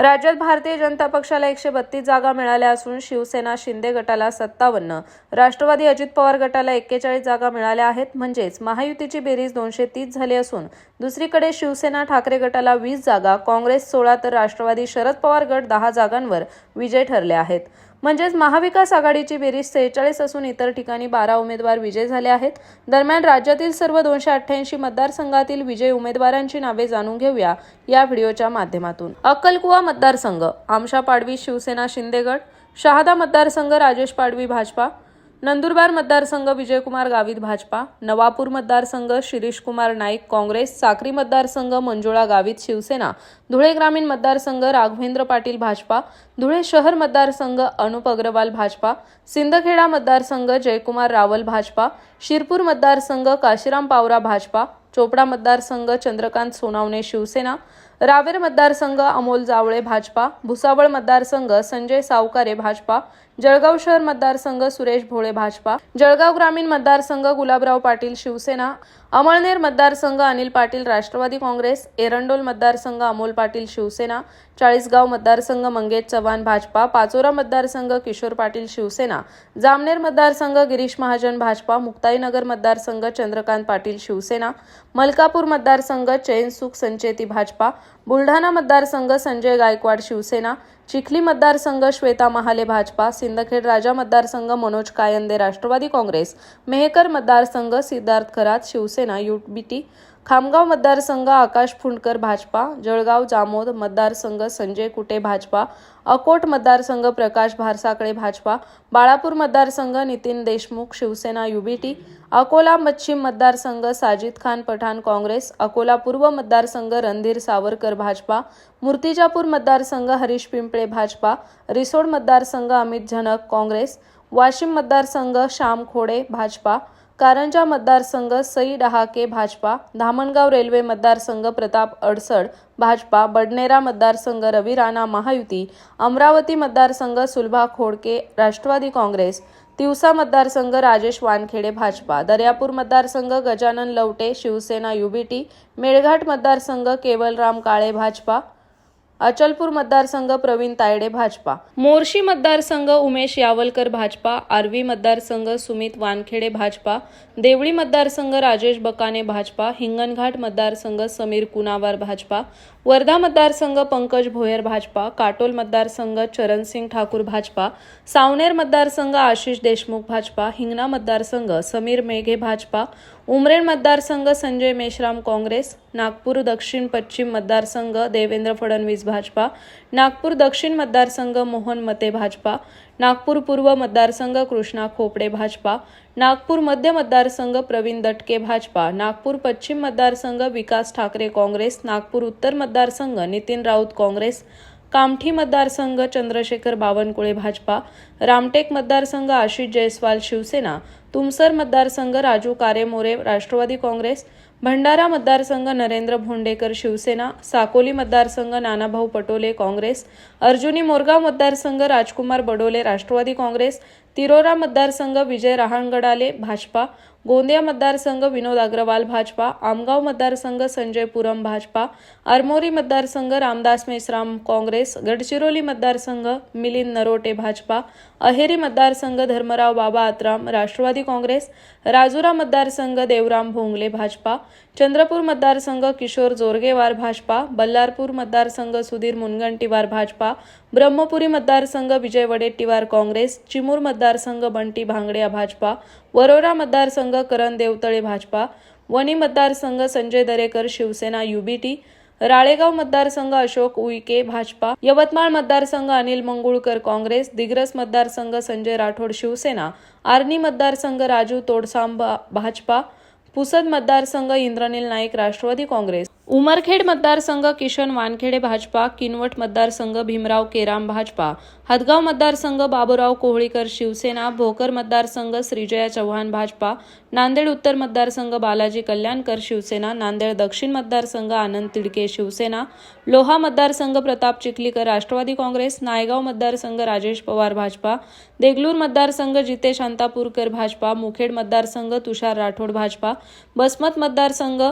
राज्यात भारतीय जनता पक्षाला एकशे बत्तीस जागा मिळाल्या असून शिवसेना शिंदे गटाला सत्तावन्न राष्ट्रवादी अजित पवार गटाला एक्केचाळीस जागा मिळाल्या आहेत. म्हणजेच महायुतीची बेरीज दोनशे तीस झाली असून दुसरीकडे शिवसेना ठाकरे गटाला वीस जागा काँग्रेस सोळा तर राष्ट्रवादी शरद पवार गट दहा जागांवर विजय ठरले आहेत. म्हणजेच महाविकास आघाडीची बेरीज सेहेचाळीस असून इतर ठिकाणी बारा उमेदवार विजय झाले आहेत. दरम्यान राज्यातील सर्व दोनशे अठ्ठ्याऐंशी मतदारसंघातील विजयी उमेदवारांची नावे जाणून घेऊया या व्हिडिओच्या माध्यमातून. अक्कलकुवा मतदारसंघ आमशा पाडवी शिवसेना शिंदेगड शहादा मतदारसंघ राजेश पाडवी भाजपा नंदुरबार मतदारसंघ विजयकुमार गावित भाजपा नवापूर मतदारसंघ शिरीष कुमार नाईक काँग्रेस साक्री मतदारसंघ मंजुळा गावित शिवसेना धुळे ग्रामीण मतदारसंघ राघवेंद्र पाटील भाजपा धुळे शहर मतदारसंघ अनुप अग्रवाल भाजपा सिंदखेडा मतदारसंघ जयकुमार रावल भाजपा शिरपूर मतदारसंघ काशीराम पावरा भाजपा चोपडा मतदारसंघ चंद्रकांत सोनावणे शिवसेना रावेर मतदारसंघ अमोल जावळे भाजपा भुसावळ मतदारसंघ संजय सावकारे भाजपा जळगाव शहर मतदारसंघ सुरेश भोळे भाजपा. जळगाव ग्रामीण मतदारसंघ गुलाबराव पाटील शिवसेना. अमळनेर मतदारसंघ अनिल पाटील राष्ट्रवादी काँग्रेस. एरंडोल मतदारसंघ अमोल पाटील शिवसेना. चाळीसगाव मतदारसंघ मंगेश चव्हाण भाजपा. पाचोरा मतदारसंघ किशोर पाटील शिवसेना. जामनेर मतदारसंघ गिरीश महाजन भाजपा. मुक्ताईनगर मतदारसंघ चंद्रकांत पाटील शिवसेना. मलकापूर मतदारसंघ चैन सुख संचेती भाजपा. बुलढाणा मतदारसंघ संजय गायकवाड शिवसेना चिखली मतदारसंघ श्वेता महाले भाजपा सिंदखेड राजा मतदारसंघ मनोज कायंदे राष्ट्रवादी काँग्रेस मेहकर मतदारसंघ सिद्धार्थ खरात शिवसेना युबीटी खामगाव मतदारसंघ आकाश फुंडकर भाजपा जळगाव जामोद मतदारसंघ संजय कुटे भाजपा अकोट मतदारसंघ प्रकाश भारसाकडे भाजपा बाळापूर मतदारसंघ नितीन देशमुख शिवसेना युबीटी अकोला पश्चिम मतदारसंघ साजिद खान पठाण काँग्रेस अकोला पूर्व मतदारसंघ रणधीर सावरकर भाजपा मूर्तिजापूर मतदारसंघ हरीश पिंपळे भाजपा रिसोड मतदारसंघ अमित झनक काँग्रेस वाशिम मतदारसंघ श्याम खोडे भाजपा कारंजा मतदारसंघ सई डहाके भाजपा धामणगाव रेल्वे मतदारसंघ प्रताप अडसड भाजपा बडनेरा मतदारसंघ रवी राणा महायुती अमरावती मतदारसंघ सुलभा खोडके राष्ट्रवादी काँग्रेस तिवसा मतदारसंघ राजेश वानखेडे भाजपा दर्यापूर मतदारसंघ गजानन लवटे शिवसेना युबीटी मेळघाट मतदारसंघ केवलराम काळे भाजपा अचलपूर मतदारसंघ प्रवीण तायडे भाजपा. मोर्शी मतदारसंघ उमेश यावलकर भाजपा. आर्वी मतदारसंघ सुमित वानखेडे भाजपा. देवळी मतदारसंघ राजेश बकाने भाजपा. हिंगणघाट मतदारसंघ समीर कुनावार भाजपा. वर्धा मतदारसंघ पंकज भोयर भाजपा. काटोल मतदारसंघ चरणसिंग ठाकूर भाजपा. सावनेर मतदारसंघ आशिष देशमुख भाजपा. हिंगणा मतदारसंघ समीर मेघे भाजपा. उमरेड मतदारसंघ संजय मेश्राम काँग्रेस नागपूर दक्षिण पश्चिम मतदारसंघ देवेंद्र फडणवीस भाजपा नागपूर दक्षिण मतदारसंघ मोहन मते भाजपा नागपूर पूर्व मतदारसंघ कृष्णा खोपडे भाजपा नागपूर मध्य मतदारसंघ प्रवीण दटके भाजपा नागपूर पश्चिम मतदारसंघ विकास ठाकरे काँग्रेस नागपूर उत्तर मतदारसंघ नितीन राऊत काँग्रेस कामठी मतदारसंघ चंद्रशेखर बावनकुळे भाजपा रामटेक मतदारसंघ आशिष जयस्वाल शिवसेना तुमसर मतदारसंघ राजू कारेमोरे राष्ट्रवादी काँग्रेस भंडारा मतदारसंघ नरेंद्र भोंडेकर शिवसेना साकोली मतदारसंघ नानाभाऊ पटोले काँग्रेस अर्जुनी मोरगाव मतदारसंघ राजकुमार बडोले राष्ट्रवादी काँग्रेस तिरोरा मतदारसंघ विजय रहांगडाले भाजपा गोंदिया मतदारसंघ विनोद अग्रवाल भाजपा आमगाव मतदारसंघ संजय पुरम भाजपा आरमोरी मतदारसंघ रामदास मेश्राम काँग्रेस गडचिरोली मतदारसंघ मिलिंद नरोटे भाजपा अहेरी मतदारसंघ धर्मराव बाबा आत्राम राष्ट्रवादी काँग्रेस राजुरा मतदारसंघ देवराम भोंगले भाजपा चंद्रपूर मतदारसंघ किशोर जोरगेवार भाजपा बल्लारपूर मतदारसंघ सुधीर मुनगंटीवार भाजपा ब्रह्मपुरी मतदारसंघ विजय वडेट्टीवार काँग्रेस चिमूर मतदारसंघ बंटी भांगड्या भाजपा वरोरा मतदारसंघ करण देवतळे भाजपा वणी मतदारसंघ संजय दरेकर शिवसेना युबीटी राळेगाव मतदारसंघ अशोक उईके भाजपा यवतमाळ मतदारसंघ अनिल मंगुळकर काँग्रेस दिग्रस मतदारसंघ संजय राठोड शिवसेना आर्णी मतदारसंघ राजू तोडसांब भाजपा पुसद मतदारसंघ इंद्रनील नाईक राष्ट्रवादी काँग्रेस. उमरखेड मतदारसंघ किशन वानखेडे भाजपा किनवट मतदारसंघ भीमराव केराम भाजपा हदगाव मतदारसंघ बाबूराव कोहळीकर शिवसेना भोकर मतदारसंघ श्रीजया चव्हाण भाजपा नांदेड उत्तर मतदारसंघ बालाजी कल्याणकर शिवसेना नांदेड दक्षिण मतदारसंघ आनंद तिडके शिवसेना लोहा मतदारसंघ प्रताप चिखलीकर राष्ट्रवादी काँग्रेस नायगाव मतदारसंघ राजेश पवार भाजपा देगलूर मतदारसंघ जितेश शांतापूरकर भाजपा मुखेड मतदारसंघ तुषार राठोड भाजपा बसमत मतदारसंघ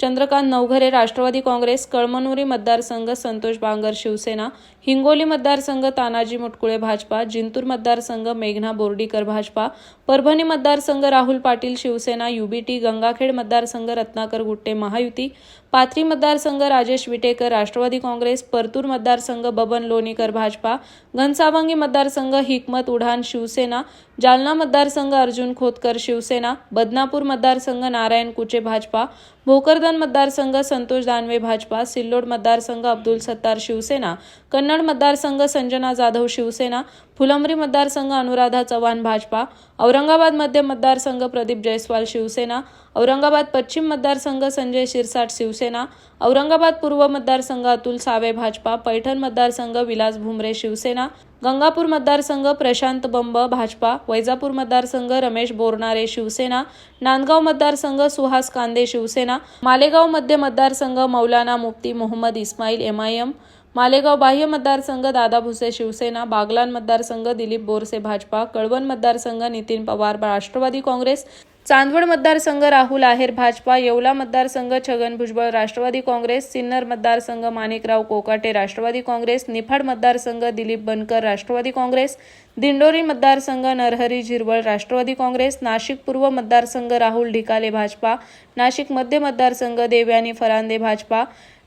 चंद्रकांत नवघरे राष्ट्रवादी काँग्रेस कळमनुरी मतदारसंघ संतोष बांगर शिवसेना हिंगोली मतदारसंघ तानाजी मुटकुळे भाजपा जिंतूर मतदारसंघ मेघना बोर्डीकर भाजपा परभणी मतदारसंघ राहुल पाटील शिवसेना युबीटी गंगाखेड मतदारसंघ रत्नाकर गुट्टे महायुती पाथरी मतदारसंघ राजेश विटेकर राष्ट्रवादी काँग्रेस परतूर मतदारसंघ बबन लोणीकर भाजपा घनसावंगी मतदारसंघ हिकमत उढान शिवसेना जालना मतदारसंघ अर्जुन खोतकर शिवसेना बदनापूर मतदारसंघ नारायण कुचे भाजपा भोकरदन मतदारसंघ संतोष दानवे भाजपा सिल्लोड मतदारसंघ अब्दुल सत्तार शिवसेना कन्नड मतदारसंघ संजना जाधव शिवसेना फुलंब्री मतदारसंघ अनुराधा चव्हाण भाजपा औरंगाबाद मध्य मतदारसंघ प्रदीप जयस्वाल शिवसेना औरंगाबाद पश्चिम मतदारसंघ संजय शिरसाट शिवसेना औरंगाबाद पूर्व मतदारसंघ अतुल सावे भाजपा पैठण मतदारसंघ विलास भुमरे शिवसेना गंगापूर मतदारसंघ प्रशांत बंब भाजपा वैजापूर मतदारसंघ रमेश बोरणारे शिवसेना नांदगाव मतदारसंघ सुहास कांदे शिवसेना मालेगाव मध्य मतदारसंघ Maulana Mufti Mohammed Ismail M I M Malegaon बाह्य मतदारसंघ दादा भुसे शिवसेना बागलान मतदारसंघ दिलीप बोरसे भाजपा कळवण मतदारसंघ नितीन पवार राष्ट्रवादी काँग्रेस चांदवड मतदारसंघ राहुल आहेर भाजपा येवला मतदारसंघ छगन भुजबळ राष्ट्रवादी काँग्रेस सिन्नर मतदारसंघ माणिकराव कोकाटे राष्ट्रवादी काँग्रेस निफाड मतदारसंघ दिलीप बनकर राष्ट्रवादी काँग्रेस दिंडोरी मतदारसंघ नरहरी झिरवळ राष्ट्रवादी काँग्रेस नाशिक पूर्व मतदारसंघ राहुल ढिकाले भाजपा नाशिक मध्य मतदारसंघ देवयानी फरांदे भाजपा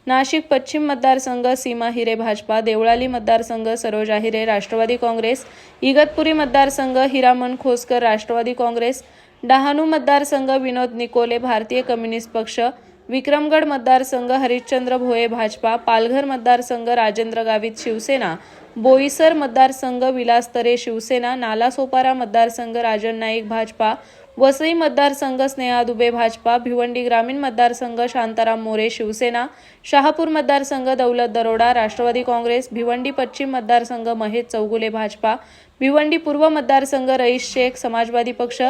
नाशिक पश्चिम मतदारसंघ सीमा हिरे भाजपा देवळाली मतदारसंघ सरोजा हिरे राष्ट्रवादी काँग्रेस इगतपुरी मतदारसंघ हिरामन खोसकर राष्ट्रवादी काँग्रेस डहाणू मतदारसंघ विनोद निकोले भारतीय कम्युनिस्ट पक्ष विक्रमगड मतदारसंघ हरिश्चंद्र भोये भाजपा पालघर मतदारसंघ राजेंद्र गावित शिवसेना बोईसर मतदारसंघ विलास तरे शिवसेना नालासोपारा मतदारसंघ राजन नाईक भाजपा वसई मतदारसंघ स्नेहा दुबे भाजपा भिवंडी ग्रामीण मतदारसंघ शांताराम मोरे शिवसेना शहापूर मतदारसंघ दौलत दरोडा राष्ट्रवादी काँग्रेस भिवंडी पश्चिम मतदारसंघ महेश चौगुले भाजपा भिवंडी पूर्व मतदारसंघ रईस शेख समाजवादी पक्ष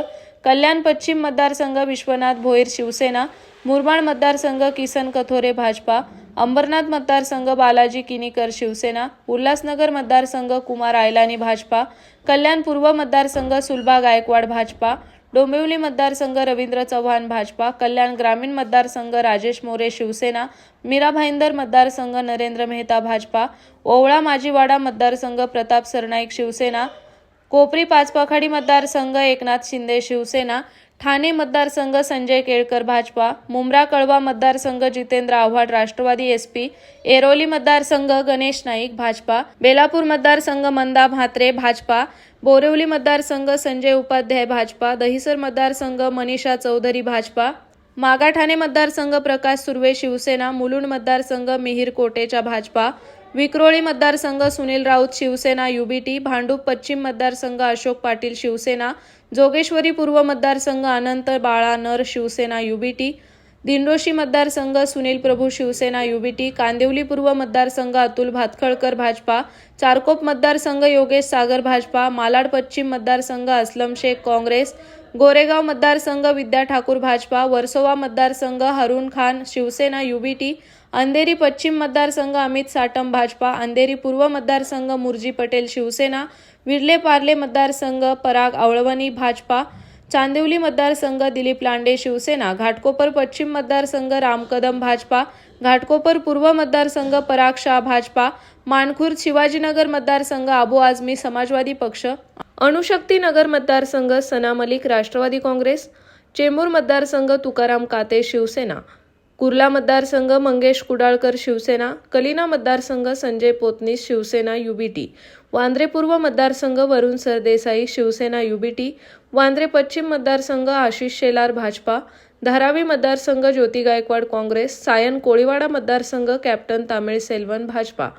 कल्याण पश्चिम मतदारसंघ विश्वनाथ भोईर शिवसेना मुरबाड मतदारसंघ किसन कथोरे भाजपा अंबरनाथ मतदारसंघ बालाजी किनीकर शिवसेना उल्हासनगर मतदारसंघ कुमार आयलानी भाजपा कल्याण पूर्व मतदारसंघ सुलभा गायकवाड भाजपा डोंबिवली मतदारसंघ रवींद्र चव्हाण भाजपा कल्याण ग्रामीण मतदारसंघ राजेश मोरे शिवसेना मीरा भाईंदर मतदारसंघ नरेंद्र मेहता भाजपा ओवळा माजीवाडा मतदारसंघ प्रताप सरनाईक शिवसेना कोपरी पाचपाखाडी मतदारसंघ एकनाथ शिंदे शिवसेना ठाणे मतदारसंघ संजय केळकर भाजपा मुंब्रा कळवा मतदारसंघ जितेंद्र आव्हाड राष्ट्रवादी एसपी एरोली मतदारसंघ गणेश नाईक भाजपा बेलापूर मतदारसंघ मंदा म्हात्रे भाजपा बोरिवली मतदारसंघ संजय उपाध्याय भाजपा दहिसर मतदारसंघ मनीषा चौधरी भाजपा मागाठाणे मतदारसंघ प्रकाश सुर्वे शिवसेना मुलुंड मतदारसंघ मिहीर कोटेच्या भाजपा विक्रोळी मतदारसंघ सुनील राऊत शिवसेना युबीटी भांडूप पश्चिम मतदारसंघ अशोक पाटील शिवसेना जोगेश्वरी पूर्व मतदारसंघ अनंत बाळा नर शिवसेना युबीटी दिंडोशी मतदारसंघ सुनील प्रभू शिवसेना युबीटी कांदिवली पूर्व मतदारसंघ अतुल भातखळकर भाजपा चारकोप मतदारसंघ योगेश सागर भाजपा मालाड पश्चिम मतदारसंघ अस्लम शेख काँग्रेस गोरेगाव मतदारसंघ विद्या ठाकूर भाजपा वर्सोवा मतदारसंघ हरुण खान शिवसेना युबीटी अंधेरी पश्चिम मतदारसंघ अमित साटम भाजपा अंधेरी पूर्व मतदारसंघ मुरजी पटेल शिवसेना विर्ले पार्ले मतदारसंघ पराग आवळवणी भाजपा चांदिवली मतदारसंघ दिलीप लांडे शिवसेना घाटकोपर पश्चिम मतदारसंघ राम कदम भाजपा घाटकोपर पूर्व मतदारसंघ पराग शाह भाजपा मानखुर्द शिवाजीनगर मतदारसंघ आबू आझमी समाजवादी पक्ष अणुशक्ती नगर मतदारसंघ सना मलिक राष्ट्रवादी काँग्रेस चेंबूर मतदारसंघ तुकाराम काते शिवसेना कुर्ला मतदारसंघ मंगेश कुडाळकर शिवसेना कलिना मतदारसंघ संजय पोतनीस शिवसेना युबीटी वांद्रे पूर्व मतदारसंघ वरुण सरदेसाई शिवसेना युबीटी वांद्रे पश्चिम मतदारसंघ आशिष शेलार भाजपा. धारावी मतदारसंघ ज्योती गायकवाड काँग्रेस. सायन कोळीवाडा मतदारसंघ कॅप्टन तामिळ सेल्वन भाजपा.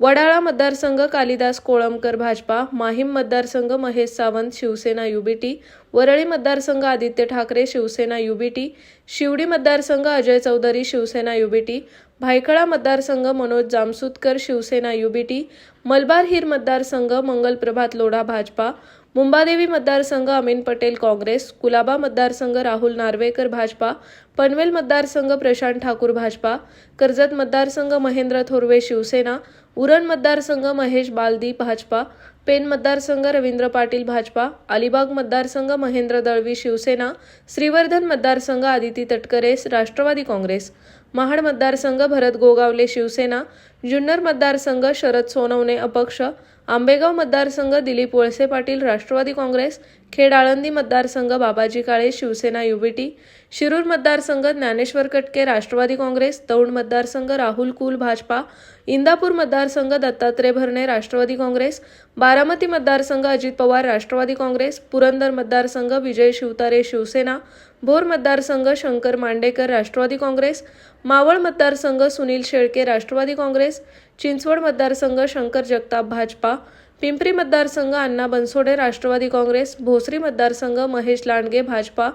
वडाळा मतदारसंघ कालिदास कोळंबकर भाजपा. माहीम मतदारसंघ महेश सावंत शिवसेना युबीटी वरळी मतदारसंघ आदित्य ठाकरे शिवसेना युबीटी शिवडी मतदारसंघ अजय चौधरी शिवसेना युबीटी भायखळा मतदारसंघ मनोज जामसुतकर शिवसेना युबीटी मलबार हिर मतदारसंघ मंगल प्रभात लोढा भाजपा. मुंबादेवी मतदारसंघ अमीन पटेल काँग्रेस कुलाबा मतदारसंघ राहुल नार्वेकर भाजपा पनवेल मतदारसंघ प्रशांत ठाकूर भाजपा कर्जत मतदारसंघ महेंद्र थोरवे शिवसेना उरण मतदारसंघ महेश बालदी भाजपा पेन मतदारसंघ रवींद्र पाटील भाजपा अलिबाग मतदारसंघ महेंद्र दळवी शिवसेना श्रीवर्धन मतदारसंघ आदिती तटकरे राष्ट्रवादी काँग्रेस महाड मतदारसंघ भरत गोगावले शिवसेना जुन्नर मतदारसंघ शरद सोनवणे अपक्ष आंबेगाव मतदारसंघ दिलीप वळसे पाटील राष्ट्रवादी काँग्रेस खेड आळंदी मतदारसंघ बाबाजी काळे शिवसेना युबीटी शिरूर मतदारसंघ ज्ञानेश्वर कटके राष्ट्रवादी काँग्रेस दौंड मतदारसंघ राहुल कुल भाजपा इंदापूर मतदारसंघ दत्तात्रय भरणे राष्ट्रवादी काँग्रेस बारामती मतदारसंघ अजित पवार राष्ट्रवादी काँग्रेस पुरंदर मतदारसंघ विजय शिवतारे शिवसेना भोर मतदारसंघ शंकर मांडेकर राष्ट्रवादी काँग्रेस मावळ मतदारसंघ सुनील शेळके राष्ट्रवादी काँग्रेस चिंचवड मतदारसंघ शंकर जगताप भाजपा पिंपरी मतदारसंघ अण्णा बनसोडे राष्ट्रवादी काँग्रेस भोसरी मतदारसंघ महेश लांडगे भाजपा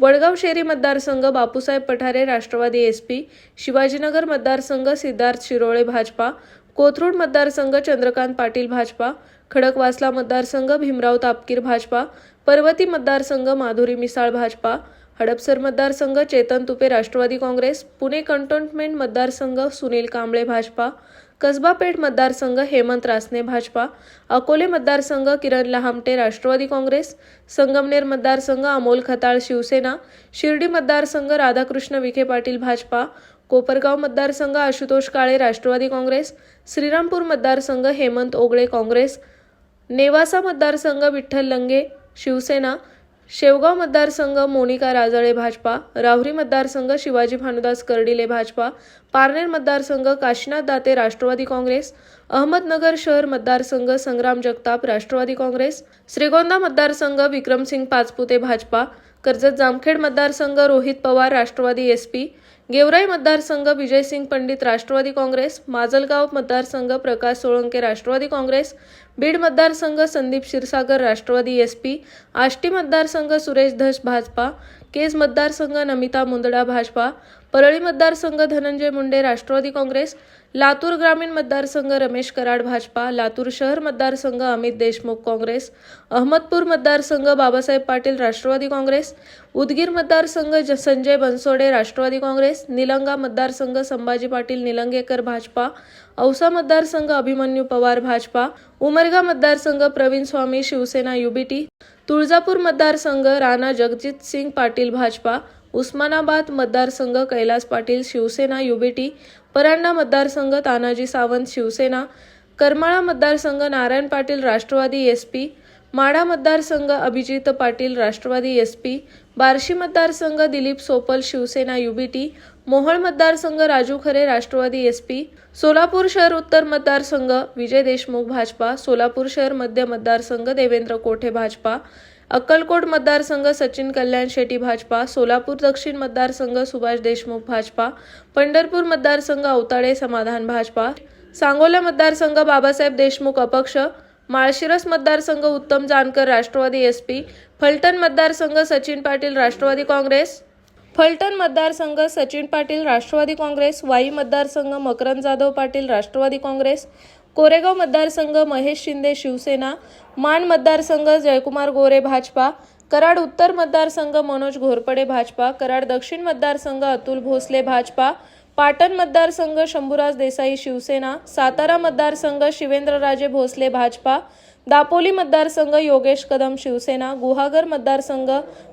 वडगाव शेरी मतदारसंघ बापूसाहेब पठारे राष्ट्रवादी एसपी शिवाजीनगर मतदारसंघ सिद्धार्थ शिरोळे भाजपा कोथरूड मतदारसंघ चंद्रकांत पाटील भाजपा खडकवासला मतदारसंघ भीमराव तापकीर भाजपा पर्वती मतदारसंघ माधुरी मिसाळ भाजपा हडपसर मतदारसंघ चेतन तुपे राष्ट्रवादी काँग्रेस पुणे कंटोनमेंट मतदारसंघ सुनील कांबळे भाजपा कसबा पेठ मतदारसंघ हेमंत रासने भाजपा अकोले मतदारसंघ किरण लहामटे राष्ट्रवादी काँग्रेस संगमनेर मतदारसंघ अमोल खताळ शिवसेना शिर्डी मतदारसंघ राधाकृष्ण विखे पाटील भाजपा कोपरगाव मतदारसंघ आशुतोष काळे राष्ट्रवादी काँग्रेस श्रीरामपूर मतदारसंघ हेमंत ओगळे काँग्रेस नेवासा मतदारसंघ विठ्ठल लंगे शिवसेना शेवगाव मतदारसंघ मोनिका राजळे भाजपा राहुरी मतदारसंघ शिवाजी भानुदास कर्डिले भाजपा पारनेर मतदारसंघ काशीनाथ दाते राष्ट्रवादी काँग्रेस अहमदनगर शहर मतदारसंघ संग्राम जगताप राष्ट्रवादी काँग्रेस श्रीगोंदा मतदारसंघ विक्रमसिंग पाचपुते भाजपा कर्जत जामखेड मतदारसंघ रोहित पवार राष्ट्रवादी एसपी गेवराई मतदारसंघ विजयसिंग पंडित राष्ट्रवादी काँग्रेस माजलगाव मतदारसंघ प्रकाश सोळंके राष्ट्रवादी काँग्रेस बीड मतदारसंघ संदीप क्षीरसागर राष्ट्रवादी एस पी आष्टी मतदारसंघ सुरेश धस भाजपा केज मतदारसंघ नमिता मुंदडा भाजपा परळी मतदारसंघ धनंजय मुंडे राष्ट्रवादी काँग्रेस लातूर ग्रामीण मतदारसंघ रमेश कराड भाजपा लातूर शहर मतदारसंघ अमित देशमुख काँग्रेस अहमदपूर मतदारसंघ बाबासाहेब पाटील राष्ट्रवादी काँग्रेस उदगीर मतदारसंघ संजय बनसोडे राष्ट्रवादी काँग्रेस निलंगा मतदारसंघ संभाजी पाटील निलंगेकर भाजपा औसा मतदारसंघ अभिमन्यू पवार भाजपा उमरगा मतदारसंघ प्रवीण स्वामी शिवसेना युबीटी तुळजापूर मतदारसंघ राणा जगजित सिंग पाटील भाजपा उस्मानाबाद मतदारसंघ कैलास पाटील शिवसेना युबीटी परांडा मतदारसंघ तानाजी सावंत शिवसेना करमाळा मतदारसंघ नारायण पाटील राष्ट्रवादी एस पी माडा मतदारसंघ अभिजित पाटील राष्ट्रवादी एस पी बार्शी मतदारसंघ दिलीप सोपल शिवसेना युबीटी मोहोळ मतदारसंघ राजू खरे राष्ट्रवादी एस पी सोलापूर शहर उत्तर मतदारसंघ विजय देशमुख भाजपा सोलापूर शहर मध्य मतदारसंघ देवेंद्र कोठे भाजपा अक्कलकोट मतदारसंघ सचिन कल्याण शेट्टी भाजपा सोलापूर दक्षिण मतदारसंघ सुभाष देशमुख भाजपा पंढरपूर मतदारसंघ औताडे समाधान भाजपा सांगोला मतदारसंघ बाबासाहेब देशमुख अपक्ष माळशिरस मतदारसंघ उत्तम जानकर राष्ट्रवादी एस पी फलटण मतदारसंघ सचिन पाटील राष्ट्रवादी काँग्रेस फलटण मतदारसंघ सचिन पाटील राष्ट्रवादी काँग्रेस वाई मतदारसंघ मकरंद जाधव पाटील राष्ट्रवादी काँग्रेस कोरेगाव मतदारसंघ महेश शिंदे शिवसेना मान मतदारसंघ जयकुमार गोरे भाजपा कराड उत्तर मतदारसंघ मनोज घोरपडे भाजपा कराड दक्षिण मतदारसंघ अतुल भोसले भाजपा पाटण मतदारसंघ शंभूराज देसाई शिवसेना सातारा मतदारसंघ शिवेंद्रराजे भोसले भाजपा दापोली मतदारसंघ योगेश कदम शिवसेना गुहागर मतदारसंघ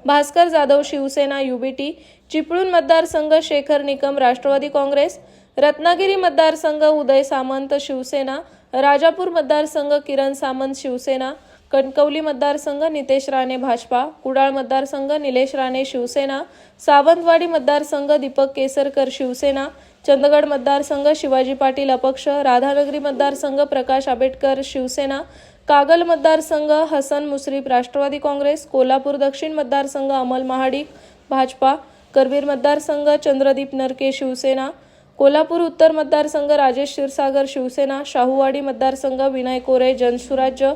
भास्कर जाधव शिवसेना युबीटी चिपळूण मतदारसंघ शेखर निकम राष्ट्रवादी काँग्रेस रत्नागिरी मतदारसंघ उदय सामंत शिवसेना राजापूर मतदारसंघ किरण सामंत शिवसेना कणकवली मतदारसंघ नितेश राणे भाजपा कुडाळ मतदारसंघ निलेश राणे शिवसेना सावंतवाडी मतदारसंघ दीपक केसरकर शिवसेना चंदगड मतदारसंघ शिवाजी पाटील अपक्ष राधानगरी मतदारसंघ प्रकाश आंबेडकर शिवसेना कागल मतदारसंघ हसन मुश्रीफ राष्ट्रवादी काँग्रेस कोल्हापूर दक्षिण मतदारसंघ अमल महाडिक भाजपा करवीर मतदारसंघ चंद्रदीप नरके शिवसेना कोल्हापूर उत्तर मतदारसंघ राजेश क्षीरसागर शिवसेना शाहूवाडी मतदारसंघ विनय कोरे जनसुराज्य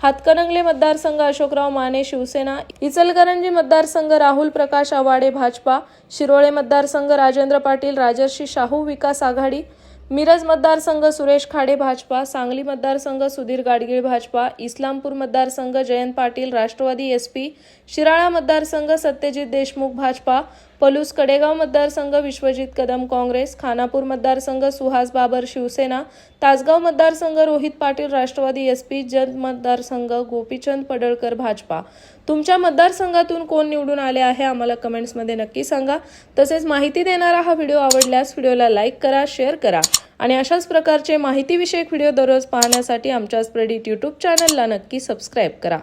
हातकणंगले मतदारसंघ अशोकराव माने शिवसेना इचलकरंजी मतदारसंघ राहुल प्रकाश आवाडे भाजपा शिरोळे मतदारसंघ राजेंद्र पाटील राजर्षी शाहू विकास आघाडी मिरज मतदारसंघ सुरेश खाडे भाजपा सांगली मतदारसंघ सुधीर गाडगीळ भाजपा इस्लामपूर मतदारसंघ जयंत पाटील राष्ट्रवादी एसपी शिराळा मतदारसंघ सत्यजित देशमुख भाजपा पलूस कडेगाव मतदारसंघ विश्वजित कदम काँग्रेस खानापूर मतदारसंघ सुहास बाबर शिवसेना तासगाव मतदारसंघ रोहित पाटील राष्ट्रवादी एस पी जत मतदारसंघ गोपीचंद पडळकर भाजपा. तुमच्या मतदारसंघातून कोण निवडून आले आहे आम्हाला कमेंट्समध्ये नक्की सांगा. तसेच माहिती देणारा हा व्हिडिओ आवडल्यास व्हिडिओला लाईक करा शेअर करा आणि अशाच प्रकारचे माहितीविषयक व्हिडिओ दररोज पाहण्यासाठी आमच्या स्प्रेडिट यूट्यूब चॅनलला नक्की सबस्क्राईब करा.